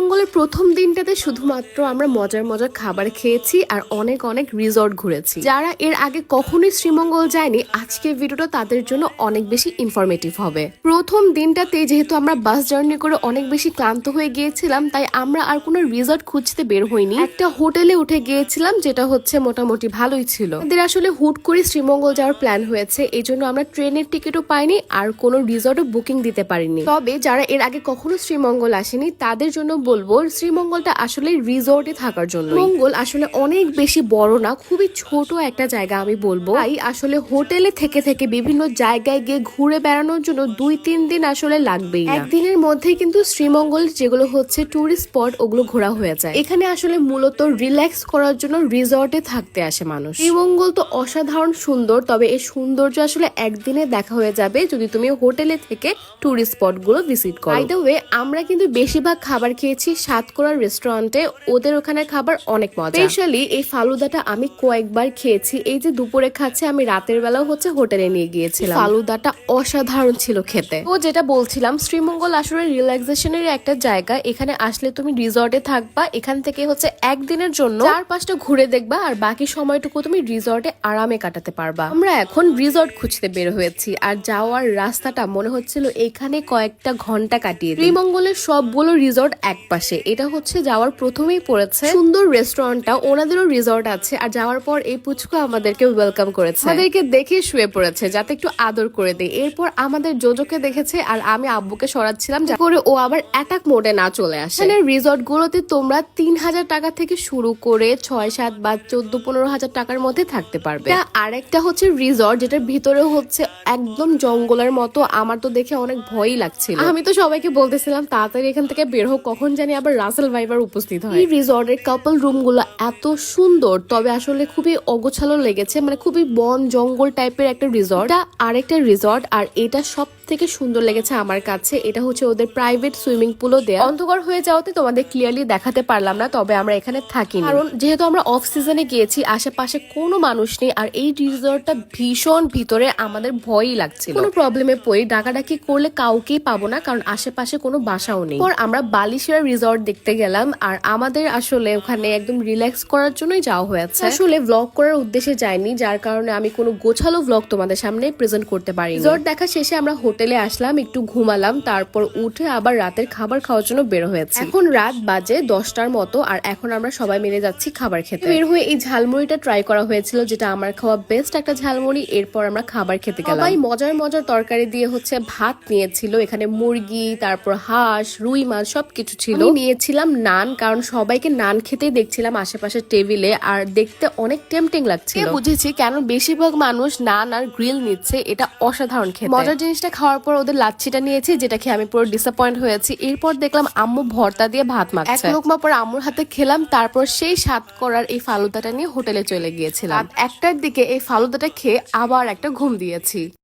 Song শ্রীমঙ্গলের প্রথম দিনটাতে শুধুমাত্র আমরা মজার মজার খাবার খেয়েছি আর অনেক অনেক রিসর্ট ঘুরেছি। যারা এর আগে কখনোই শ্রীমঙ্গল যায়নি, আজকের ভিডিওটা তাদের জন্য অনেক বেশি ইনফরমেটিভ হবে। প্রথম দিনটাতে যেহেতু আমরা বাস জার্নি করে অনেক বেশি ক্লান্ত হয়ে গিয়েছিলাম, তাই আমরা আর কোনো রিসর্ট খুঁজতে বের হইনি। একটা হোটেলে উঠে গিয়েছিলাম, যেটা হচ্ছে মোটামুটি ভালোই ছিল। আমাদের আসলে হুট করে শ্রীমঙ্গল যাওয়ার প্ল্যান হয়েছে, এই জন্য আমরা ট্রেনের টিকিটও পাইনি আর কোনো রিসর্টও বুকিং দিতে পারিনি। তবে যারা এর আগে কখনো শ্রীমঙ্গল আসেনি, তাদের জন্য বলব শ্রীমঙ্গলটা আসলে রিসর্টে থাকার জন্য মঙ্গল আসলে অনেক বেশি বড় না, খুবই ছোট একটা জায়গা আমি বলব। তাই আসলে হোটেলে থেকে থেকে বিভিন্ন জায়গায় গিয়ে ঘুরে বেড়ানোর জন্য দুই, তিন দিন আসলে লাগবেই একদিনের মধ্যে কিন্তু শ্রীমঙ্গল যেগুলো হচ্ছে টুরিস্ট স্পট ওগুলো ঘোরা হয়ে যায়। এখানে আসলে মূলত রিল্যাক্স করার জন্য রিসর্টে থাকতে আসে মানুষ। শ্রীমঙ্গল তো অসাধারণ সুন্দর, তবে এই সৌন্দর্য আসলে একদিনে দেখা হয়ে যাবে যদি তুমি হোটেলে থেকে টুরিস্ট স্পটগুলো ভিজিট করো। আমরা কিন্তু বেশিরভাগ খাবার খেয়েছি সাতকরার রেস্টুরেন্টে ওদের ওখানে খাবার অনেক মজা। স্পেশালি এই ফালুদাটা আমি কয়েকবার খেয়েছি। এই যে দুপুরে খাচ্ছে আমি রাতের বেলাও হচ্ছে হোটেলে নিয়ে গিয়েছিলাম। ফালুদাটা অসাধারণ ছিল খেতে। ও যেটা বলছিলাম শ্রীমঙ্গল আসলে রিল্যাক্সেশনের একটা জায়গা। এখানে আসলে তুমি রিসর্টে থাকবা এখান থেকে হচ্ছে একদিনের জন্য চার পাঁচটা ঘুরে দেখবা আর বাকি সময়টুকু তুমি রিসর্টে আরামে কাটাতে পারবা। আমরা এখন রিসর্ট খুঁজতে বের হয়েছি আর যাওয়ার রাস্তাটা মনে হচ্ছিল এখানে কয়েকটা ঘণ্টা কাটিয়ে শ্রীমঙ্গলের সবগুলো রিসর্ট এক পাশে। এটা হচ্ছে যাওয়ার প্রথমেই পড়েছে। সুন্দর রেস্টুরেন্টটা, ওনাদেরও রিসর্ট আছে। আর যাওয়ার পর এই পুচকু আমাদেরকে ওয়েলকাম করেছে। আমাদেরকে দেখে শুয়ে পড়েছে, যাতে একটু আদর করে দেয় এরপর আমাদের জোজোকে দেখেছে আর আমি আব্বুকে সরাচ্ছিলাম, যাতে করে ও আবার অ্যাটাক মোডে না চলে আসে। এখানে রিসর্ট গুলোতে তোমরা তিন হাজার টাকা থেকে শুরু করে ছয়, সাত বা চোদ্দ, পনেরো হাজার টাকার মধ্যে থাকতে পারবে। আরেকটা হচ্ছে রিসর্ট, যেটার ভিতরে হচ্ছে একদম জঙ্গলের মতো। আমার তো দেখে অনেক ভয়ই লাগছিল। আমি তো সবাইকে বলতেছিলাম, তাড়াতাড়ি এখান থেকে বের হোক, কখন জানি আবার রাসেল ভাইবার উপস্থিত হয়। এই রিসর্টের কাপল রুমগুলো এত সুন্দর, তবে আসলে খুবই অগোছালো লেগেছে মানে খুবই বন জঙ্গল টাইপের একটা রিসর্ট। আর একটা রিসর্ট, আর এটা সব থেকে সুন্দর লেগেছে আমার কাছে। এটা হচ্ছে ওদের প্রাইভেট সুইমিং পুলও দেয়া। অন্ধকার হয়ে যাওয়াতে তোমাদের ক্লিয়ারলি দেখাতে পারলাম না, তবে আমরা এখানে থাকি কারণ যেহেতু আমরা অফ সিজনে গিয়েছি, আশেপাশে কোনো মানুষ নেই, আর এই রিসর্টটা ভীষণ ভিতরে আমাদের ভয়ই লাগছিল। কোনো প্রবলেমে পড়ি, ডাকাডাকি করলে কাউকেই পাবো না, কারণ আশেপাশে কোনো বাসাও নেই। পর আমরা বালিশেরা রিসর্ট দেখতে গেলাম, আর আমাদের আসলে ওখানে একদম রিল্যাক্স করার জন্যই যাওয়া হয়েছে। আসলে ব্লগ করার উদ্দেশ্যে যাইনি, যার কারণে আমি কোনো গোছালো ব্লগ তোমাদের সামনে প্রেজেন্ট করতে পারি রিসর্ট দেখা শেষে আমরা হোটেলে আসলাম একটু ঘুমালাম তারপর উঠে আবার রাতের খাবার খাওয়ার জন্য বের হয়েছে। এখন রাত বাজে দশটার মতো আর এখন আমরা সবাই মিলে যাচ্ছি খাবার খেতে। বের হয়ে এই ঝালমুড়িটা ট্রাই করা হয়েছিল যেটা আমার খাওয়া বেস্ট একটা ঝালমুড়ি। এরপর আমরা খাবার খেতে গেলাম। সবাই মজার মজার তরকারি দিয়ে হচ্ছে ভাত নিয়েছিল এখানে মুরগি তারপর হাঁস রুই মাছ সবকিছু ছিল। নিয়েছিলাম নান কারণ সবাইকে নান খেতেই দেখছিলাম আশেপাশে টেবিলে আর দেখতে অনেক টেম্পটিং লাগছিল। বুঝেছি কেন বেশিরভাগ মানুষ নান আর গ্রিল নিচ্ছে এটা অসাধারণ খেতে। মজার জিনিসটা খাওয়ার পর ওদের লাচ্ছিটা নিয়েছি যেটা খেয়ে আমি পুরো ডিসঅ্যাপয়েন্ট হয়েছি। এরপর দেখলাম আম্মু ভর্তা দিয়ে ভাত মাখছে। এক লোকমা পর আম্মুর হাতে খেলাম তারপর সেই স্বাদ করার এই ফালুদাটা নিয়ে হোটেলে চলে গিয়েছিলাম। একটার দিকে এই ফালুদাটা খেয়ে আবার একটা ঘুম দিয়েছি।